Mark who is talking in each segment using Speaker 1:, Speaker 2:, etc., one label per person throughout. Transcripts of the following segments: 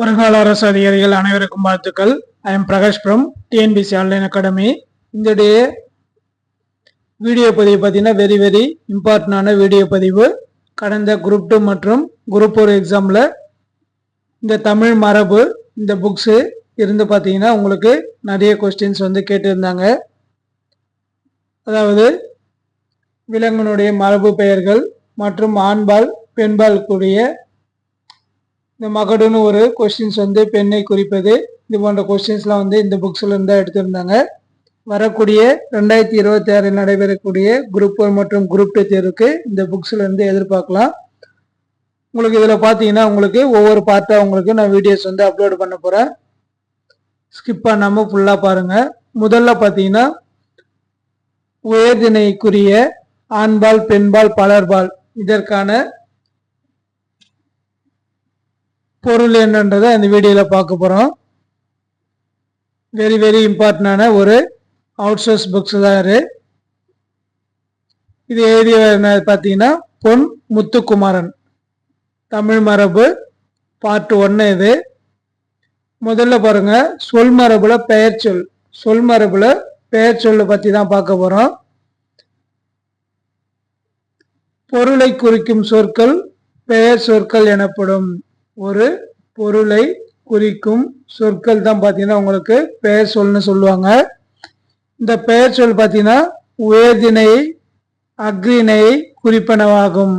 Speaker 1: வருங்கால அரசு அதிகாரிகள் அனைவருக்கும் வாழ்த்துக்கள். I am Prakash from TNPSC online academy இந்த டே வீடியோ பதிவு பார்த்தீங்கன்னா வெரி வெரி இம்பார்ட்டண்டான வீடியோ பதிவு. கடந்த குரூப் டூ மற்றும் குரூப் ஃபோர் எக்ஸாமில் இந்த தமிழ் மரபு இந்த புக்ஸு இருந்து பார்த்தீங்கன்னா உங்களுக்கு நிறைய கொஸ்டின்ஸ் வந்து கேட்டிருந்தாங்க. அதாவது விலங்கினுடைய மரபு பெயர்கள் மற்றும் ஆண்பால் பெண்பால் கூடிய இந்த மகடுன்னு ஒரு கொஸ்டின்ஸ் வந்து பெண்ணை குறிப்பது. இது போன்ற கொஸ்டின்ஸ்லாம் வந்து இந்த புக்ஸ்ல இருந்தா எடுத்திருந்தாங்க. வரக்கூடிய ரெண்டாயிரத்தி இருபத்தி ஆறில் நடைபெறக்கூடிய குரூப் ஒன் மற்றும் குரூப் டூ தேர்வுக்கு இந்த புக்ஸ்ல இருந்து எதிர்பார்க்கலாம். உங்களுக்கு இதில் பார்த்தீங்கன்னா உங்களுக்கு ஒவ்வொரு பார்ட்டாக உங்களுக்கு நான் வீடியோஸ் வந்து அப்லோட் பண்ண போகிறேன் ஸ்கிப் பண்ணாமல் ஃபுல்லாக பாருங்கள் முதல்ல பார்த்தீங்கன்னா உயர்தினைக்குரிய ஆண்பால் பெண்பால் பலர்பால் இதற்கான பொருள் என்னன்றதை இந்த வீடியோவில் பார்க்க போகிறோம் வெரி வெரி இம்பார்ட்டண்டான ஒரு அவுட் சோர்ஸ் புக்ஸ் தான் இது. இது எழுதிய பார்த்தீங்கன்னா பொன் முத்துக்குமாரன். தமிழ் மரபு பார்ட் ஒன்று இது. முதல்ல பாருங்க சொல் மரபுல பெயர் சொல். சொல் மரபுல பெயர் சொல்லை பற்றி தான் பார்க்க போகிறோம் பொருளை குறிக்கும் சொற்கள் பெயர் சொற்கள் எனப்படும். ஒரு பொருளை குறிக்கும் சொற்கள் தான் பார்த்தீங்கன்னா உங்களுக்கு பெயர் சொல்னு சொல்லுவாங்க. இந்த பெயர் சொல் பார்த்தீங்கன்னா உயர்தினை அக்ரிணையை குறிப்பனவாகும்.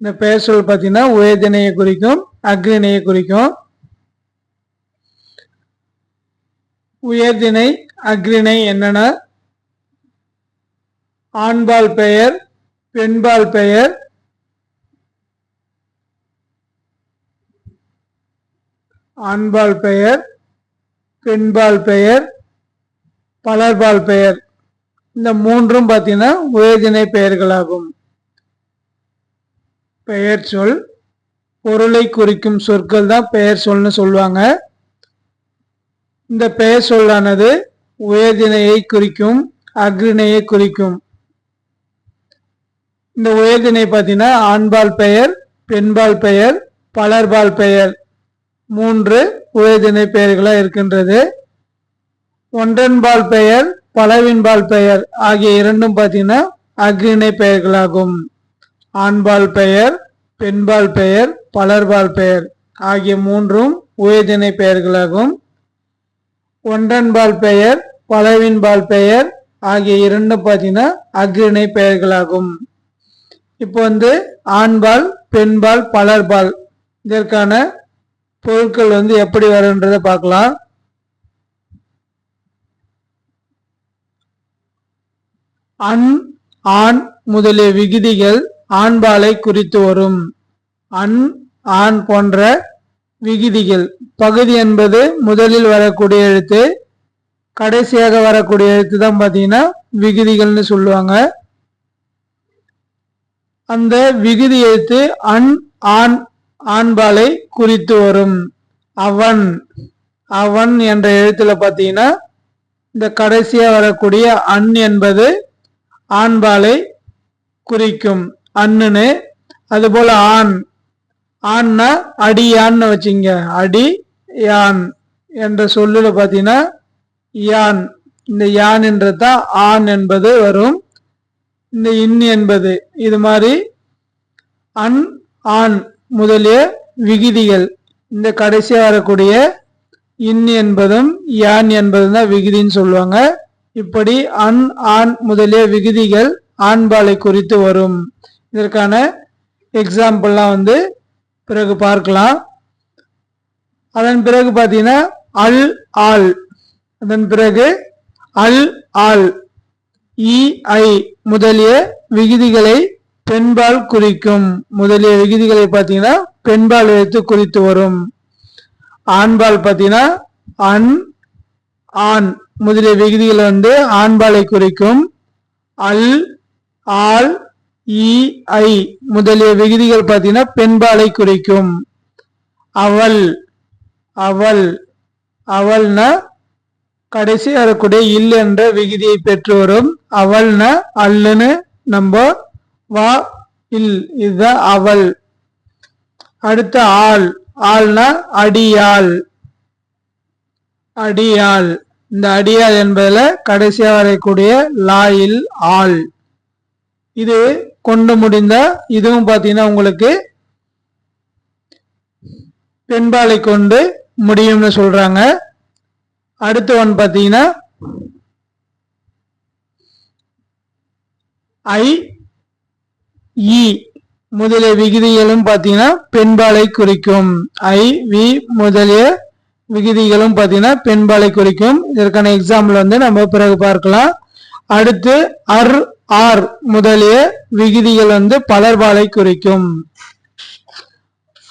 Speaker 1: இந்த பெயர் சொல் பார்த்தீங்கன்னா உயர்தினையை குறிக்கும் அக்ரிணையை குறிக்கும். உயர்திணை அக்ரிணை என்னென்ன? ஆண்பால் பெயர் பெண்பால் பெயர் ஆண்பால் பெயர் பெண்பால் பெயர் பலர்பால் பெயர். இந்த மூன்றும் பார்த்தீங்கன்னா உயர்திணை பெயர்களாகும். பெயர் சொல் பொருளை குறிக்கும் சொற்கள் தான் பெயர் சொல்னு சொல்லுவாங்க. இந்த பெயர் சொல்லானது உயர்தினையை குறிக்கும் அக்ரிணையை குறிக்கும். இந்த உயர்திணை பார்த்தீங்கன்னா ஆண்பால் பெயர் பெண்பால் பெயர் பலர்பால் பெயர். மூன்று உயர்திணை பெயர்களாக இருக்கின்றது. ஒன்றன்பால் பெயர் பலவின்பால் பெயர் ஆகிய இரண்டும் பார்த்தீங்கன்னா அக்ரிணை பெயர்களாகும். ஆண்பால் பெயர் பெண்பால் பெயர் பலர்பால் பெயர் ஆகிய மூன்றும் உயர்திணை பெயர்களாகும். ஒன்றன்பால் பெயர் பலவின்பால் பெயர் ஆகிய இரண்டும் பார்த்தீங்கன்னா அக்ரிணை பெயர்களாகும். இப்போ வந்து ஆண்பால் பெண்பால் பலர்பால் இதற்கான பொருட்கள் வந்து எப்படி வருன்றதை பார்க்கலாம். அன் ஆண் முதலிய விகுதிகள் ஆண்பாலை குறித்து வரும். அன் ஆண் போன்ற விகுதிகள். பகுதி என்பது முதலில் வரக்கூடிய எழுத்து கடைசியாக வரக்கூடிய எழுத்து தான் பார்த்தீங்கன்னா விகுதிகள்னு சொல்லுவாங்க. அந்த விகுதி எழுத்து அன் ஆண் ஆண்பாலை குறித்து வரும். அவன் அவன் என்ற எழுத்துல பார்த்தீங்கன்னா இந்த கடைசியா வரக்கூடிய அன் என்பது ஆண்பாலை குறிக்கும். அண்ணுன்னு அதுபோல ஆண். ஆண்னா அடி யான்னு வச்சுங்க. அடி யான் என்ற சொல்லுல பார்த்தீங்கன்னா யான். இந்த யான் என்றதான் ஆண் என்பது வரும். இந்த இன் என்பது. இது மாதிரி அன் ஆண் முதலிய விகுதிகள். இந்த கடைசியாக வரக்கூடிய இன் என்பதும் யான் என்பதும் தான் விகுதின்னு சொல்லுவாங்க. இப்படி அன் ஆண் முதலிய விகுதிகள் ஆண்பாலை குறித்து வரும். இதற்கான எக்ஸாம்பிள்லாம் வந்து பிறகு பார்க்கலாம். அதன் பிறகு பார்த்தீங்கன்னா அல் ஆல் அதன் பிறகு அல் ஆல் இ ஐ முதலிய விகுதிகளை பெண்பால் குறிக்கும் முதலிய விகுதிகளை பார்த்தீங்கன்னா பெண்பால் எழுத்து குறித்து வரும். ஆண்பால் பார்த்தீங்கன்னா அன் ஆண் முதலிய விகுதிகள் வந்து ஆண்பாலை குறிக்கும். அல் ஆல் இ ஐ முதலிய விகுதிகள் பார்த்தீங்கன்னா பெண்பாலை குறிக்கும். அவள் அவள் அவள்னா கடைசி வரக்கூடிய இல் என்ற விகுதியை பெற்று வரும். அவள்னா அல்லுன்னு நம்ம வா இல் இத அவள். அடுத்த ஆள். ஆள்னா அடியாள். அடியாள். இந்த அடியாள் என்பதில் கடைசியாக வரக்கூடிய லாயில் ஆள். இது கொண்டு முடிந்த இதுவும் பார்த்தீங்கன்னா உங்களுக்கு பெண்பாலை கொண்டு முடியும்னு சொல்றாங்க. அடுத்த ஒன் பார்த்தீங்கன்னா ஐ இ. முதலிய விகுதிகளும் பார்த்தீங்கன்னா பெண்பாலை குறிக்கும். ஐ வி முதலிய விகுதிகளும் பார்த்தீங்கன்னா பெண்பாலை குறிக்கும். இதற்கான எக்ஸாம்பிள் வந்து நம்ம பிறகு பார்க்கலாம். அடுத்து அர் ஆர் முதலிய விகுதிகள் வந்து பலர்பாலை குறிக்கும்.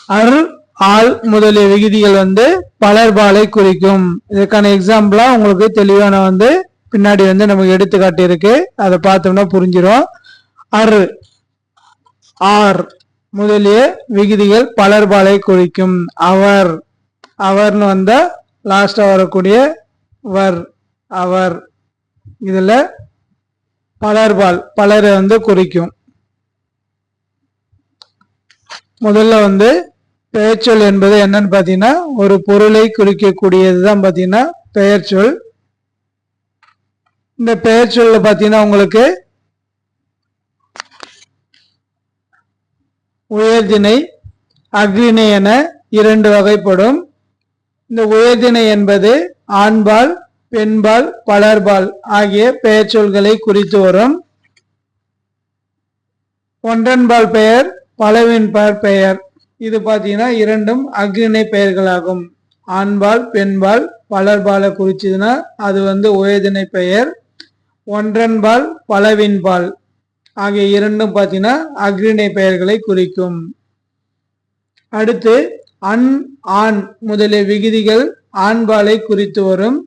Speaker 1: அர் ஆள் முதலிய விகுதிகள் வந்து பலர்பாலை குறிக்கும். இதற்கான எக்ஸாம்பிளா உங்களுக்கு தெளிவான வந்து பின்னாடி வந்து நமக்கு எடுத்துக்காட்டு இருக்கு. அதை பார்த்தோம்னா புரிஞ்சிடும் அர் ஆர். முதலிய விகுதிகள் பலர்பாலை குறிக்கும். அவர் அவர்னு வந்த லாஸ்டா வரக்கூடிய வர் அவர். இதில் பலர்பால் பலரை வந்து குறிக்கும். முதல்ல வந்து பெயர்ச்சொல் என்பது என்னன்னு பார்த்தீங்கன்னா ஒரு பொருளை குறிக்கக்கூடியது தான் பார்த்தீங்கன்னா பெயர்ச்சொல். இந்த பெயர்ச்சொல்ல பார்த்தீங்கன்னா உங்களுக்கு உயர்திணை அக்ரிணை என இரண்டு வகைப்படும். இந்த உயர்திணை என்பது ஆண்பால் பெண்பால் பலர்பால் ஆகிய பெயர்ச்சொல்களை குறித்து வரும். ஒன்றன்பால் பெயர் பலவின்பால் பெயர். இது பார்த்தீங்கன்னா இரண்டும் அக்ரிணை பெயர்களாகும். ஆண்பால் பெண்பால் பலர்பாலை குறிச்சதுன்னா அது வந்து உயர்திணை பெயர். ஒன்றன்பால் பலவின்பால் ஆகிய இரண்டும் பார்த்தீங்கன்னா அக்ரிணை பெயர்களை குறிக்கும். அடுத்து அன் ஆண் முதலிய விகுதிகள் ஆண்பாலை குறித்து வரும்.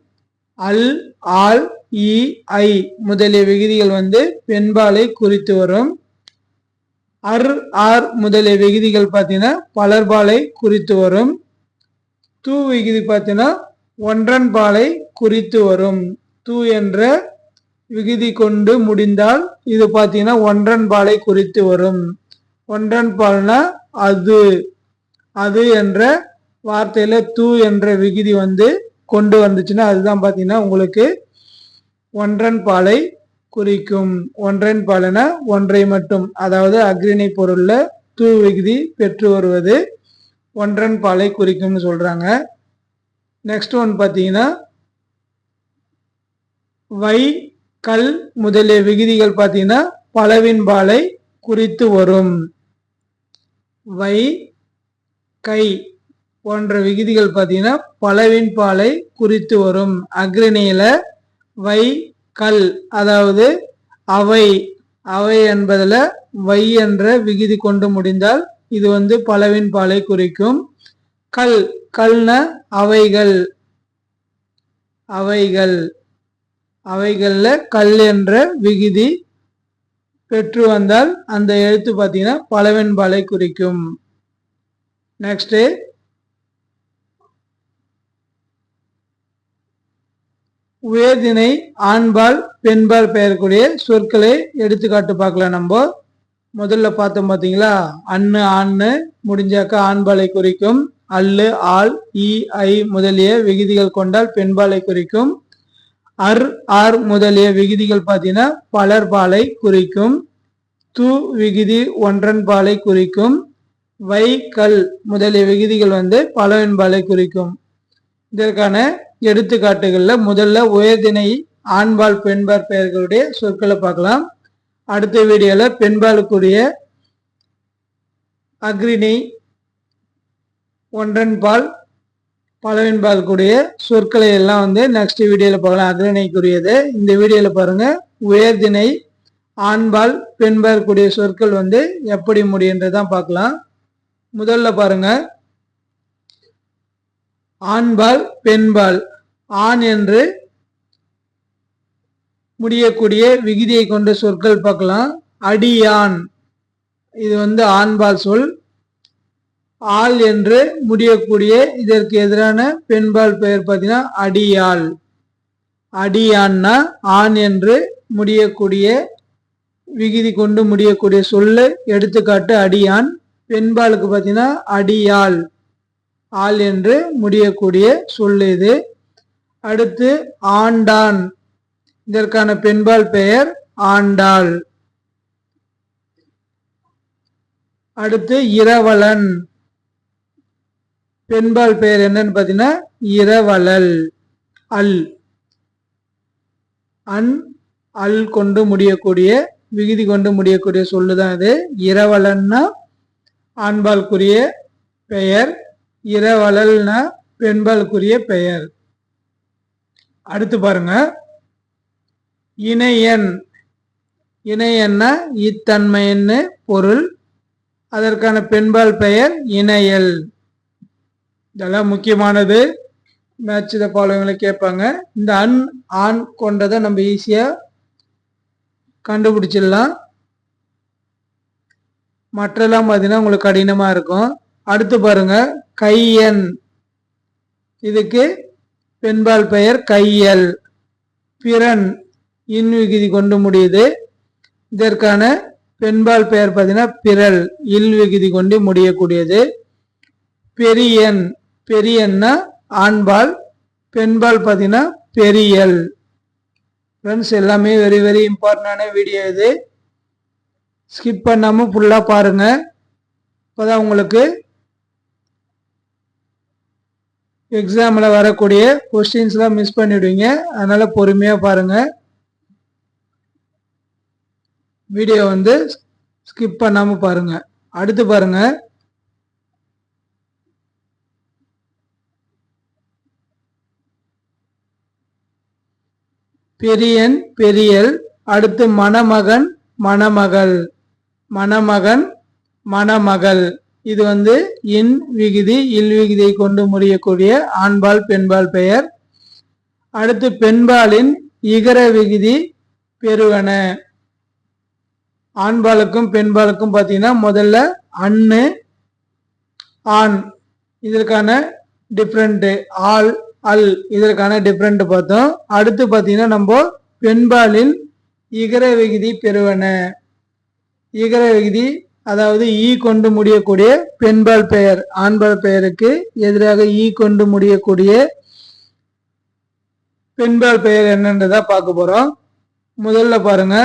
Speaker 1: அல் ஆல் இ ஐ முதலிய விகுதிகள் வந்து பெண்பாலை குறித்து வரும். அர் ஆர் முதலிய விகுதிகள் பார்த்தீங்கன்னா பலர்பாலை குறித்து வரும். தூ விகுதி பார்த்தீங்கன்னா ஒன்றன் பாலை குறித்து வரும். தூ என்ற விகுதி கொண்டு முடிந்தால் இது பார்த்தீங்கன்னா ஒன்றன் பாலை குறித்து வரும். ஒன்றன் பால்னா அது அது என்ற வார்த்தையில தூ என்ற விகுதி வந்து கொண்டு வந்துச்சுன்னா அதுதான் பார்த்தீங்கன்னா உங்களுக்கு ஒன்றன் பாலை குறிக்கும். ஒன்றன் பாலனா ஒன்றை மட்டும் அதாவது அக்ரிணை பொருள்ல தூ விகுதி பெற்று வருவது ஒன்றன் பாலை குறிக்கும்னு சொல்றாங்க. நெக்ஸ்ட் ஒன் பார்த்தீங்கன்னா வை கல் முதலிய விகுதிகள் பார்த்தீங்கன்னா பலவின் பாலை குறித்து வரும். வை கை போன்ற விகுதிகள் பார்த்தீங்கன்னா பலவின் பாலை குறித்து வரும். அக்ரிணியில வை கல் அதாவது அவை அவை என்பதில் வை என்ற விகுதி கொண்டு முடிந்தால் இது வந்து பலவின் பாலை குறிக்கும். கல் கல்ன அவைகள் அவைகள். அவைகளில் கல் என்ற விகுதி பெற்று வந்தால் அந்த எழுத்து பார்த்தீங்கன்னா பலவெண்பாலை குறிக்கும். நெக்ஸ்ட் உயர்தினை ஆண்பால் பெண்பால் பெயர்க்கூடிய சொற்களை எடுத்துக்காட்டு பார்க்கலாம் நம்ம. முதல்ல பார்த்தோம் பார்த்தீங்களா அண்ணு ஆண்ணு முடிஞ்சாக்க ஆண்பாலை குறிக்கும். அல்லு ஆள் இ ஐ முதலிய விகுதிகள் கொண்டால் பெண்பாலை குறிக்கும். அர் ஆர் முதலிய விகுதிகள் பார்த்தீங்கன்னா பலர் பாலை குறிக்கும் து விகுதி ஒன்றன் பாலை குறிக்கும் வை கல் முதலிய விகுதிகள் வந்து பலவெண்பாலை குறிக்கும். இதற்கான எடுத்துக்காட்டுகளில் முதல்ல உயர்தினை ஆண்பால் பெண்பால் பெயர்களுடைய சொற்களை பார்க்கலாம். அடுத்த வீடியோவில் பெண்பாலுக்குரிய அக்ரிணை ஒன்றன் பால் சொற்களை எல்லாம் வந்து நெக்ஸ்ட் வீடியோவில் பார்க்கலாம். அக்ரிணைக்குரியது. இந்த வீடியோவில் பாருங்க. உயர்தினை ஆண்பால் பெண்பாக்கூடிய சொற்கள் வந்து எப்படி முடியுன்றதான் பார்க்கலாம். முதல்ல பாருங்க. ஆண்பால் பெண்பால். ஆண் என்று முடியக்கூடிய விகுதியை கொண்ட சொற்கள் பார்க்கலாம். அடியான். இது வந்து ஆண்பால் சொல். ஆள் என்று முடியக்கூடிய இதற்கு எதிரான பெண்பால் பெயர் பார்த்தீங்கன்னா அடியாள். அடியான்னா ஆண் என்று முடியக்கூடிய விகுதி கொண்டு முடியக்கூடிய சொல்லு எடுத்துக்காட்டு அடியான். பெண்பாலுக்கு பார்த்தீங்கன்னா அடியாள். ஆள் என்று முடியக்கூடிய சொல்லு இது. அடுத்து ஆண்டான். இதற்கான பெண்பால் பெயர் ஆண்டாள். அடுத்து இரவலன். பெண்பால் பெயர் என்னன்னு பார்த்தீங்கன்னா இரவலல். அல். அன் அல் கொண்டு முடியக்கூடிய விகுதி கொண்டு முடியக்கூடிய சொல்லுதான் இது. இரவலன்னா ஆண்பால்குரிய பெயர் இரவலல்னா பெண்பால்குரிய பெயர். அடுத்து பாருங்க. இணையன். இணையன்னா இத்தன்மைன்னு பொருள். அதற்கான பெண்பால் பெயர் இணையல். இதெல்லாம் முக்கியமானது. மேட்ச் இதை ஃபாலோவிங்களை கேட்பாங்க. இந்த அன் ஆண் கொண்டதை நம்ம ஈஸியாக கண்டுபிடிச்சிடலாம். மற்றெல்லாம் பார்த்தீங்கன்னா உங்களுக்கு கடினமாக இருக்கும். அடுத்து பாருங்க கையன். இதுக்கு பெண்பால் பெயர் கையல். பிறன் இன்விகுதி கொண்டு முடியுது. இதற்கான பெண்பால் பெயர் பார்த்தீங்கன்னா பிறல் இல்விகுதி கொண்டு முடியக்கூடியது. பெரியன். பெரியன்னா ஆண்பால் பெண்பால் பார்த்தீங்கன்னா பெரியல். ஃப்ரெண்ட்ஸ் எல்லாமே வெரி வெரி இம்பார்ட்டண்டான வீடியோ இது. ஸ்கிப் பண்ணாமல் ஃபுல்லாக பாருங்கள் இப்போதான் உங்களுக்கு எக்ஸாமில் வரக்கூடிய கொஸ்டின்ஸ்லாம் மிஸ் பண்ணிவிடுவீங்க அதனால் பொறுமையாக பாருங்கள் வீடியோ வந்து ஸ்கிப் பண்ணாமல் பாருங்கள் அடுத்து பாருங்கள் பெரியன் பெரியல் அடுத்து மணமகன் மணமகள். மணமகன் மணமகள். இது வந்து இன் விகுதி இல் விகுதியை கொண்டு முடியக்கூடிய ஆண்பால் பெண்பால் பெயர். அடுத்து பெண்பாலின் இகர விகுதி பெருவன ஆண்பாலுக்கும் பெண்பாலுக்கும் பார்த்தீங்கன்னா முதல்ல அண்ணு ஆண். இதற்கான டிஃப்ரெண்ட்டு ஆள் அல் இதற்கான டிஃப்ரெண்ட் பார்த்தோம். அடுத்து பார்த்தீங்கன்னா நம்ம பெண்பாலில் இகர விகுதி பெறுவன. இகர விகுதி அதாவது ஈ கொண்டு முடியக்கூடிய பெண்பால் பெயர் ஆண்பால் பெயருக்கு எதிராக ஈ கொண்டு முடியக்கூடிய பெண்பால் பெயர் என்னன்றதா பார்க்க போறோம். முதல்ல பாருங்க.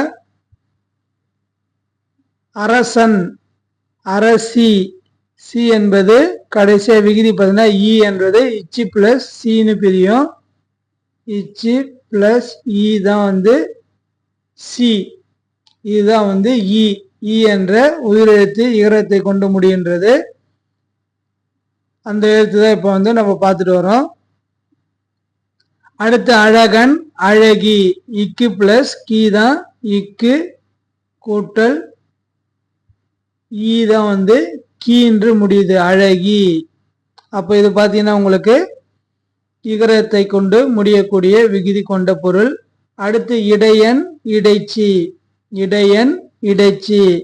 Speaker 1: அரசன் அரசி சி என்பது கடைசியாக விகுதி பார்த்தீங்கன்னா இ என்றது இச்சி பிளஸ் சின்னு பிரியும். இச்சி பிளஸ் இ தான் வந்து சி இதுதான் வந்து இ இ என்ற உயிரெழுத்து இகரத்தை கொண்டு முடிகின்றது. அந்த எழுத்து தான் இப்போ வந்து நம்ம பார்த்துட்டு வரோம். அடுத்து அழகன் அழகி இக்கு பிளஸ் கீ தான் இக்கு கூட்டல். ஈ தான் வந்து கீன்று முடியுது அழகி. அப்போ இது பார்த்தீங்கன்னா உங்களுக்கு இகரத்தை கொண்டு முடியக்கூடிய விகுதி கொண்ட பொருள். அடுத்து இடையன் இடைச்சி. இடையன் இடைச்சி.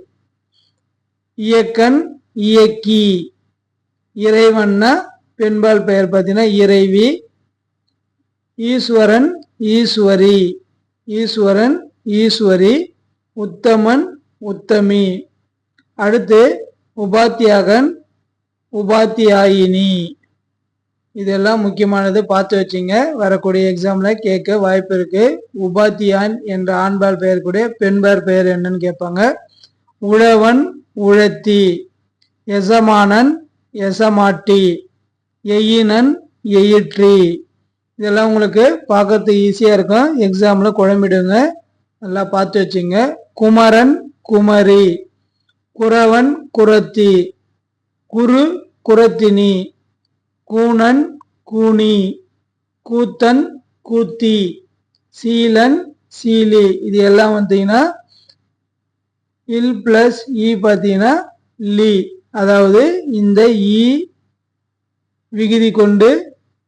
Speaker 1: இயக்கன் இயக்கி. இறைவன்னா பெண்பால் பெயர் பார்த்தீங்கன்னா இறைவி. ஈஸ்வரன் ஈஸ்வரி. ஈஸ்வரன் ஈஸ்வரி. உத்தமன் உத்தமி. அடுத்து உபாத்தியாகன் உபாத்தியாயினி. இதெல்லாம் முக்கியமானது பார்த்து வச்சுங்க. வரக்கூடிய எக்ஸாமில் கேட்க வாய்ப்பு இருக்குது உபாத்தியான் என்ற ஆண்பால் பெயர் கூட பெண்பார் பெயர் என்னன்னு கேட்பாங்க. உழவன் உழத்தி எசமானன் எசமாட்டி எயினன் எயிற்றி. இதெல்லாம் உங்களுக்கு பார்க்கறதுக்கு ஈஸியாக இருக்கும். எக்ஸாமில் குழம்பிடுங்க. நல்லா பார்த்து வச்சுங்க. குமரன் குமரி. குறவன் குரத்தி குரு குரத்தினி கூணன் கூனி கூத்தன் கூத்தி சீலன் சீலி. இது எல்லாம் வந்தீங்கன்னா இல் பிளஸ் இ பார்த்தீங்கன்னா லி. அதாவது இந்த இ விகுதி கொண்டு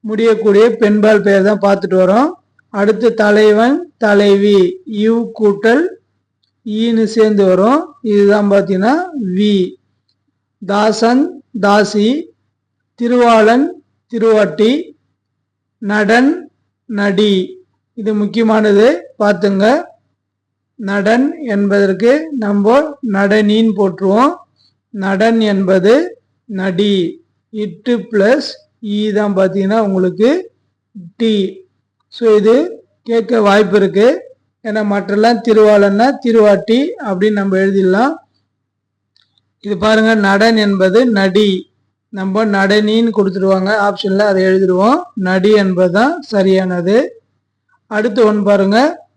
Speaker 1: முடியக்கூடிய பெண்பால் பெயர் தான் பார்த்துட்டு வரோம். அடுத்து தலைவன் தலைவி இவ் கூட்டல் ஈன்னு சேர்ந்து வரும். இதுதான் பார்த்தீங்கன்னா வி. தாசன் தாசி திருவாளன் திருவாட்டி நடன் நடி. இது முக்கியமானது. பார்த்துங்க. நடன் என்பதற்கு நம்ம நடனின்னு போட்டுருவோம். நடன் என்பது நடி. இட்டு பிளஸ் ஈ தான் பார்த்தீங்கன்னா உங்களுக்கு டி. ஸோ இது கேட்க வாய்ப்பு இருக்குது ஏன்னா மற்றெல்லாம் திருவாளன்னா திருவாட்டி அப்படின்னு நம்ம எழுதிடலாம். இது பாருங்க நடன் என்பது நடி. நம்ம நடனின்னு கொடுத்துருவாங்க ஆப்ஷன்ல அதை எழுதிடுவோம். நடி என்பதுதான் சரியானது. அடுத்து ஒன்று பாருங்க.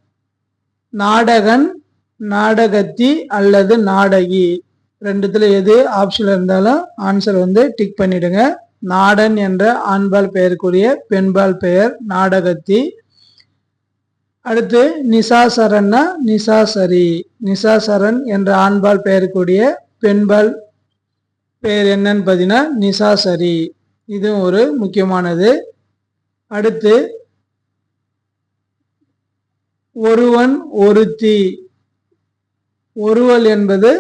Speaker 1: நாடகன் நாடகத்தி அல்லது நாடகி. ரெண்டுத்துல எது ஆப்ஷன்ல இருந்தாலும் ஆன்சர் வந்து டிக் பண்ணிடுங்க. நாடன் என்ற ஆண்பால் பெயருக்குரிய பெண்பால் பெயர் நாடகத்தி. அடுத்து நிசாசரன்னா நிசாசரி. நிசாசரன் என்ற ஆண்பால் பெயருக்குரிய பெண்பால் பெயர் என்னன்னு பார்த்தீங்கன்னா நிசாசரி. இதுவும் ஒரு முக்கியமானது. அடுத்து ஒருவன் ஒருத்தி. ஒருவல் என்பது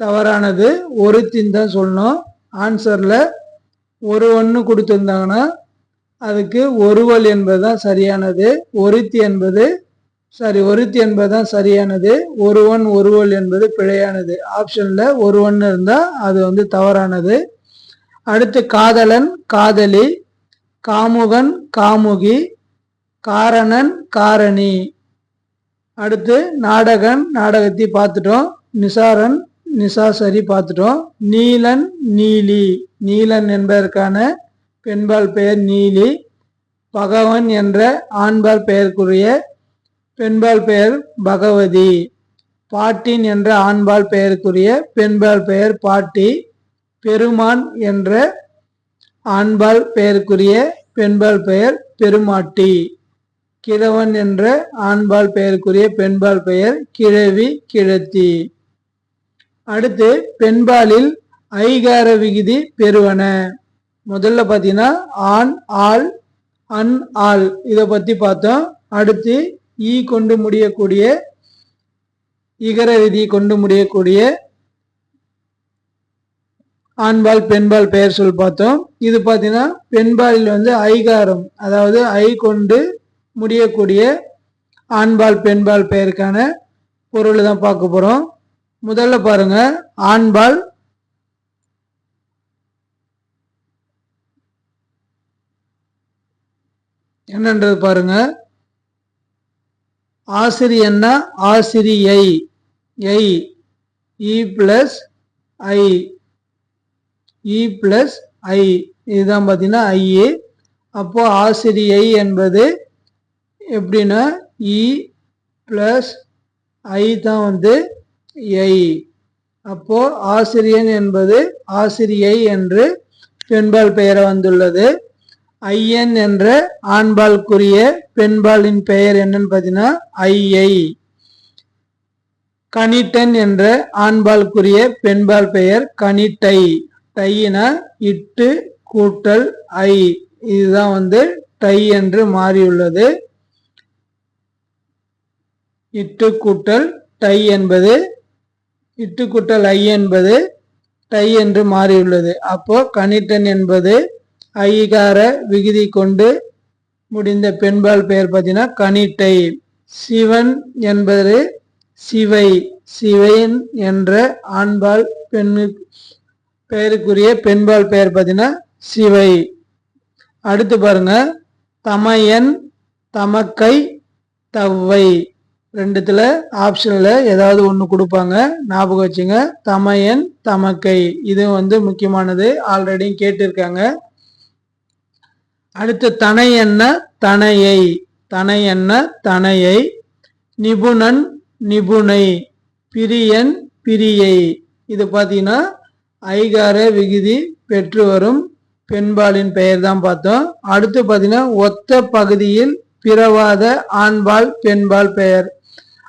Speaker 1: தவறானது ஒருத்தின்னு தான் சொல்லணும். ஆன்சரில் ஒருவன்னு கொடுத்துருந்தாங்கன்னா அதுக்கு ஒருவல் என்பது தான் சரியானது ஒருத்தி என்பது சாரி ஒருத்தி என்பது தான் சரியானது ஒருவன் ஒருவல் என்பது பிழையானது. ஆப்ஷன்ல ஒருவன் இருந்தா அது வந்து தவறானது. அடுத்து காதலன் காதலி காமுகன் காமுகி காரணன் காரணி. அடுத்து நாடகன் நாடகத்தை பார்த்துட்டோம். நிசாரன் நிசாசரி பார்த்துட்டோம். நீலன் நீலி. நீலன் என்பதற்கான பெண்பால் பெயர் நீலி பகவன் என்ற ஆண்பால் பெயருக்குரிய பெண்பால் பெயர் பகவதி பாட்டின் என்ற ஆண்பால் பெயருக்குரிய பெண்பால் பெயர் பாட்டி பெருமான் என்ற ஆண்பால் பெயருக்குரிய பெண்பால் பெயர் பெருமாட்டி கிழவன் என்ற ஆண்பால் பெயருக்குரிய பெண்பால் பெயர் கிழவி கிழத்தி. அடுத்து பெண்பாலில் ஐகார விகுதி பெறுவன. முதல்ல பார்த்தீங்கன்னா ஆண் ஆள் அன் ஆள். இதை பற்றி பார்த்தோம். அடுத்து ஈ கொண்டு முடியக்கூடிய இகர விதி கொண்டு முடியக்கூடிய ஆண்பால் பெண்பால் பெயர் சொல் பார்த்தோம். இது பார்த்தீங்கன்னா பெண்பாலில் வந்து ஐகாரம் அதாவது ஐ கொண்டு முடியக்கூடிய ஆண்பால் பெண்பால் பெயருக்கான பொருள் தான் பார்க்க போகிறோம் முதல்ல பாருங்க. ஆண்பால் என்னன்றது பாருங்க. ஆசிரியன்னா ஆசிரியை. ஐ இ பிளஸ் ஐ. இ பிளஸ் ஐ. இதுதான் பார்த்தீங்கன்னா ஐஏ அப்போ ஆசிரியை என்பது எப்படின்னா இ பிளஸ் ஐ தான் வந்து ஐ அப்போ ஆசிரியன் என்பது ஆசிரியை என்று பெண்பால் பெயர வந்துள்ளது. ஐயன் என்ற ஆண்பால்குரிய பெண்பாலின் பெயர் என்னன்னு பார்த்தீங்கன்னா ஐயை. கனிட்டன் என்ற ஆண்பால்குரிய பெண்பால் பெயர் கனிட்டை டையினா இட்டு கூட்டல் ஐ. இதுதான் வந்து டை என்று மாறியுள்ளது. இட்டு கூட்டல் டை என்பது இட்டு கூட்டல் ஐ என்பது டை என்று மாறியுள்ளது. அப்போ கனிட்டன் என்பது ஐகார விகுதி கொண்டு முடிந்த பெண்பால் பெயர் பார்த்தீங்கன்னா கனிட்டை. சிவன் என்பது சிவை சிவையன் என்ற ஆண்பால் பெண்ணு பெயருக்குரிய பெண்பால் பெயர் பார்த்தீங்கன்னா சிவை. அடுத்து பாருங்க தமையன் தமக்கை தவ்வை. ரெண்டுத்துல ஆப்ஷன்ல ஏதாவது ஒன்று கொடுப்பாங்க. ஞாபகம் வச்சுங்க தமையன் தமக்கை. இது வந்து முக்கியமானது. ஆல்ரெடி கேட்டிருக்காங்க. அடுத்து தனை என்ன? தனையை. தனை என்ன? தனையை. நிபுணன் நிபுணை. பிரியன் பிரியை. இது பார்த்தீங்கன்னா ஐகார விகுதி பெற்று வரும் பெண்பாலின் பெயர் தான் பார்த்தோம். அடுத்து பார்த்தீங்கன்னா ஒத்த பகுதியில் பிறவாத ஆண்பால் பெண்பால் பெயர்.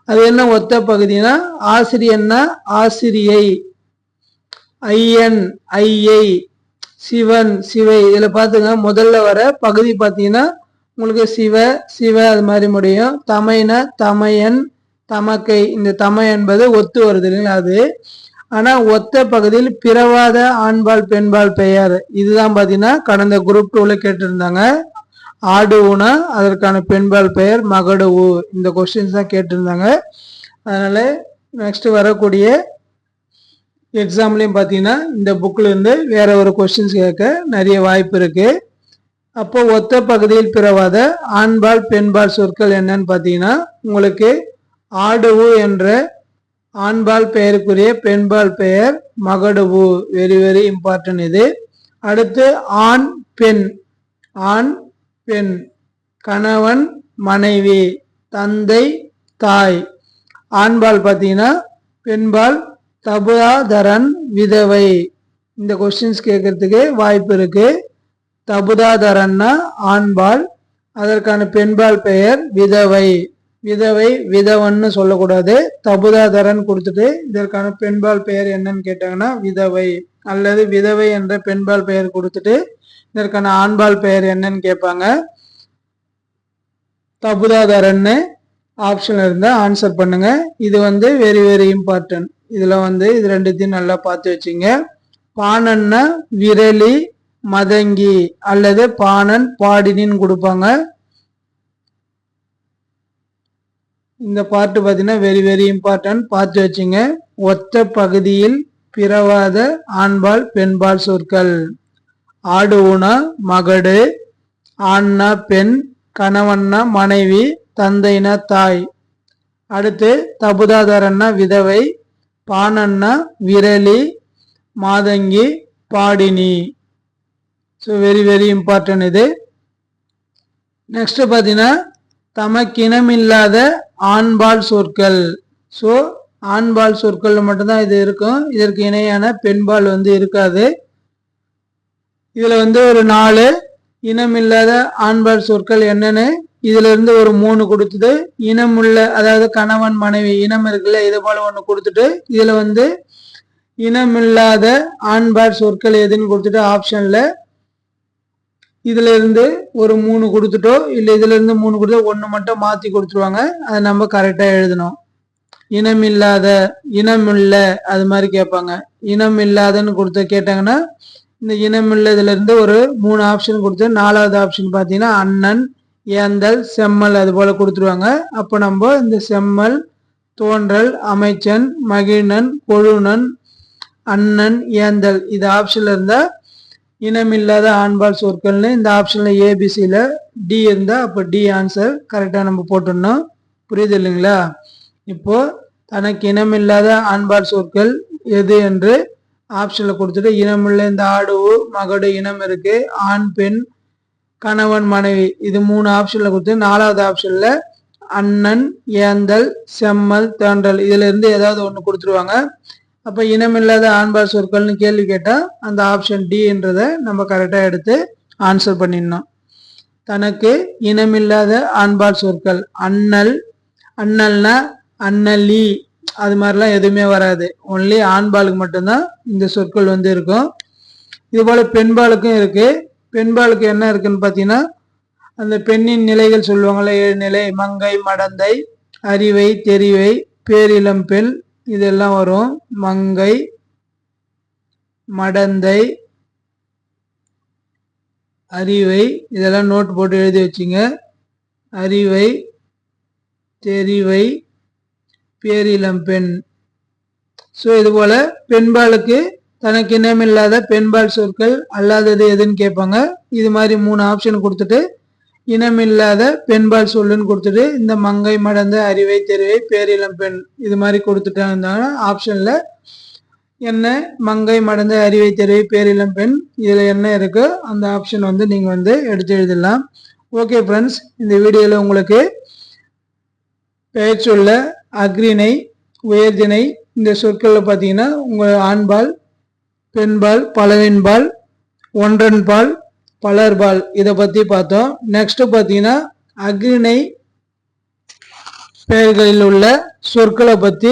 Speaker 1: அது என்ன ஒத்த பகுதினா ஆசிரியன்னா ஆசிரியை. ஐயன் ஐயை. சிவன் சிவை இதில் பார்த்துங்க முதல்ல வர பகுதி பார்த்தீங்கன்னா உங்களுக்கு சிவ சிவ அது மாதிரி முடியும். தமைனா தமையன் தமக்கை. இந்த தமை என்பது ஒத்து வருது இல்லைங்களா அது? ஆனால் ஒத்த பகுதியில் பிறவாத ஆண்பால் பெண்பால் பெயர். இதுதான் பார்த்தீங்கன்னா கடந்த குரூப் டூவில் கேட்டிருந்தாங்க. ஆடு ஊனா அதற்கான பெண்பால் பெயர் மகடு ஊ. இந்த கொஸ்டின்ஸ் தான் கேட்டிருந்தாங்க. அதனால நெக்ஸ்ட் வரக்கூடிய எக்ஸாம்லையும் பார்த்தீங்கன்னா இந்த புக்கில் இருந்து வேற ஒரு கொஸ்டின்ஸ் கேட்க நிறைய வாய்ப்பு இருக்குது அப்போ ஒத்த பகுதியில் பிறவாத ஆண்பால் பெண்பால் சொற்கள் என்னன்னு பார்த்தீங்கன்னா உங்களுக்கு ஆடுவு என்ற ஆண்பால் பெயருக்குரிய பெண்பால் பெயர் மகடுவு. வெரி வெரி இம்பார்ட்டன்ட் இது. அடுத்து ஆண் பெண். ஆண் பெண். கணவன் மனைவி. தந்தை தாய். ஆண்பால் பார்த்தீங்கன்னா பெண்பால் தபுதாதரன் விதவை. இந்த கொஸ்டின்ஸ் கேட்கறதுக்கு வாய்ப்பு இருக்கு. தபுதாதரன்னா ஆண்பால் அதற்கான பெண்பால் பெயர் விதவை. விதவை விதவன்னு சொல்லக்கூடாது. தபுதாதரன் கொடுத்துட்டு இதற்கான பெண்பால் பெயர் என்னன்னு கேட்டாங்கன்னா விதவை. அல்லது விதவை என்ற பெண்பால் பெயர் கொடுத்துட்டு இதற்கான ஆண்பால் பெயர் என்னன்னு கேட்பாங்க. தபுதாதரன்னு ஆப்ஷன் இருந்தால் ஆன்சர் பண்ணுங்க. இது வந்து வெரி வெரி இம்பார்ட்டன்ட் இதில் வந்து இது ரெண்டுத்தையும் நல்லா பார்த்து வச்சுங்க. பானன்னா விரலி மதங்கி அல்லது பானன் பாடினின்னு கொடுப்பாங்க. இந்த பாட்டு பார்த்தீங்கன்னா வெரி வெரி இம்பார்ட்டன்ட் பார்த்து வச்சுங்க. ஒத்த பகுதியில் பிறவாத ஆண்பால் பெண்பால் சொற்கள். ஆடு ஊனா மகடு. ஆண்னா பெண் கணவன்னா மனைவி. தந்தைனா தாய். அடுத்து தபுதாதரன்னா விதவை பானன்னா விரலி மாதங்கி பாடினி. ஸோ வெரி வெரி இம்பார்ட்டன்ட் இது. நெக்ஸ்ட் பார்த்தீங்கன்னா தமக்கினமில்லாத ஆண்பால் சொற்கள். ஸோ ஆண்பால் சொற்கள் மட்டும்தான் இது இருக்கும். இதற்கு இணையான பெண்பால் வந்து இருக்காது. இதில் வந்து ஒரு நாலு இனமில்லாத ஆண்பால் சொற்கள் என்னென்னு இதுல இருந்து ஒரு மூணு கொடுத்துட்டு இனமுள்ள அதாவது கணவன் மனைவி இனம் இருக்குல்ல இது போல ஒன்று கொடுத்துட்டு இதுல வந்து இனமில்லாத ஆண்பார் சொற்கள் எதுன்னு கொடுத்துட்டு ஆப்ஷன்ல இதுல இருந்து ஒரு மூணு கொடுத்துட்டோ இல்லை இதுல இருந்து மூணு கொடுத்தோ ஒன்று மட்டும் மாத்தி கொடுத்துருவாங்க. அதை நம்ம கரெக்டா எழுதணும். இனம் இல்லாத இனம் இல்ல அது மாதிரி கேட்பாங்க. இனம் இல்லாதன்னு கொடுத்த கேட்டாங்கன்னா இந்த இனம் இல்லதுல இருந்து ஒரு மூணு ஆப்ஷன் கொடுத்து நாலாவது ஆப்ஷன் பார்த்தீங்கன்னா அண்ணன் ஏந்தல் செம்மல் அது போல கொடுத்துருவாங்க. அப்போ நம்ம இந்த செம்மல் தோன்றல் அமைச்சன் மகிழ்நன் கொழுநன் அண்ணன் ஏந்தல் இது ஆப்ஷன்ல இருந்தா இனமில்லாத ஆண்பால் சொற்கள்னு இந்த ஆப்ஷன்ல ஏபிசியில டி இருந்தா அப்போ டி ஆன்சர் கரெக்டா நம்ம போட்டுடணும். புரியுது இல்லைங்களா? இப்போ தனக்கு இனமில்லாத ஆண்பால் சொற்கள் எது என்று ஆப்ஷன்ல கொடுத்துட்டு இனமுள்ள இந்த ஆடு மகடு இனம் இருக்கு. ஆண் பெண் கணவன் மனைவி இது மூணு ஆப்ஷன்ல கொடுத்து நாலாவது ஆப்ஷன்ல அண்ணன் ஏந்தல் செம்மல் தேண்டல். இதுல இருந்து ஏதாவது ஒன்று கொடுத்துருவாங்க. அப்ப இனமில்லாத ஆண்பால் சொற்கள்னு கேள்வி கேட்டா அந்த ஆப்ஷன் டின்றத நம்ம கரெக்டா எடுத்து ஆன்சர் பண்ணிடணும். தனக்கு இனமில்லாத ஆண்பால் சொற்கள் அண்ணல். அண்ணல்னா அண்ணலி. அது மாதிரிலாம் எதுவுமே வராது. ஒன்லி ஆண்பாலுக்கு மட்டும்தான் இந்த சொற்கள் வந்து இருக்கும். இது போல பெண்பாலுக்கும் இருக்கு. பெண்பாலுக்கு என்ன இருக்குன்னு பார்த்தீங்கன்னா அந்த பெண்ணின் நிலைகள் சொல்லுவாங்கள்ல ஏழு நிலை மங்கை மடந்தை அறிவை தெரிவை பேரிளம் பெண் இதெல்லாம் வரும். மங்கை மடந்தை அறிவை இதெல்லாம் நோட் போட்டு எழுதி வச்சுங்க. அறிவை தெரிவை பேரிளம் பெண். ஸோ இதுபோல் பெண்பாலுக்கு தனக்கு இனமில்லாத பெண்பால் சொற்கள் அல்லாதது எதுன்னு கேட்பாங்க. இது மாதிரி மூணு ஆப்ஷன் கொடுத்துட்டு இனமில்லாத பெண்பால் சொல்லுன்னு கொடுத்துட்டு இந்த மங்கை மடந்த அறிவை தெருவை பேரிளம் பெண் இது மாதிரி கொடுத்துட்டாங்க ஆப்ஷன்ல என்ன மங்கை மடந்த அறிவை தெருவை பேரிளம் பெண் இதுல என்ன இருக்கோ அந்த ஆப்ஷன் வந்து நீங்க வந்து எடுத்து எழுதிடலாம் ஓகே ஃப்ரெண்ட்ஸ் இந்த வீடியோல உங்களுக்கு பெயர் சொல்ல அக்ரிணை உயர்திணை இந்த சொற்களில் பார்த்தீங்கன்னா உங்கள் ஆண்பால் பெண்பால் பலவின்பால் ஒன்றன்பால் பலர்பால். இதை பற்றி பார்த்தோம். நெக்ஸ்ட் பார்த்தீங்கன்னா அக்ரிணை பெயர்களில் உள்ள சொற்களை பற்றி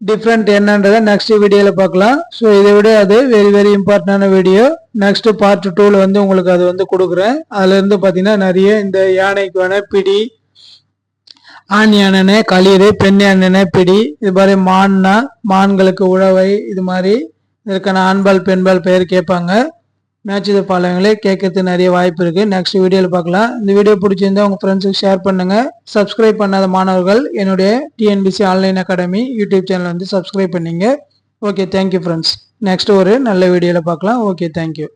Speaker 1: டிஃப்ரெண்ட் என்னன்றதை நெக்ஸ்ட் வீடியோவில் பார்க்கலாம். ஸோ இதை விட அது வெரி வெரி இம்பார்ட்டண்டான வீடியோ நெக்ஸ்ட் பார்ட் டூவில் வந்து உங்களுக்கு அது வந்து கொடுக்குறேன். அதுலேருந்து பார்த்தீங்கன்னா நிறைய இந்த யானைக்கான பிடி ஆண் யானை களிறு பெண் யானை பிடி இது மாதிரி மான்னா மான்களுக்கு உழவை இது மாதிரி இதற்கான ஆண்பால் பெண்பால் பெயர் கேட்பாங்க. மேட்ச் இது பாலங்களே கேட்கறதுக்கு நிறைய வாய்ப்பு இருக்குது நெக்ஸ்ட் வீடியோவில் பார்க்கலாம். இந்த வீடியோ பிடிச்சிருந்தா உங்கள் ஃப்ரெண்ட்ஸுக்கு ஷேர் பண்ணுங்கள் சப்ஸ்கிரைப் பண்ணாத மாணவர்கள் என்னுடைய TNPSC online academy YouTube channel வந்து சப்ஸ்கிரைப் பண்ணிங்க. Okay thank you friends next ஒரு நல்ல வீடியோவில் பார்க்கலாம். Okay thank you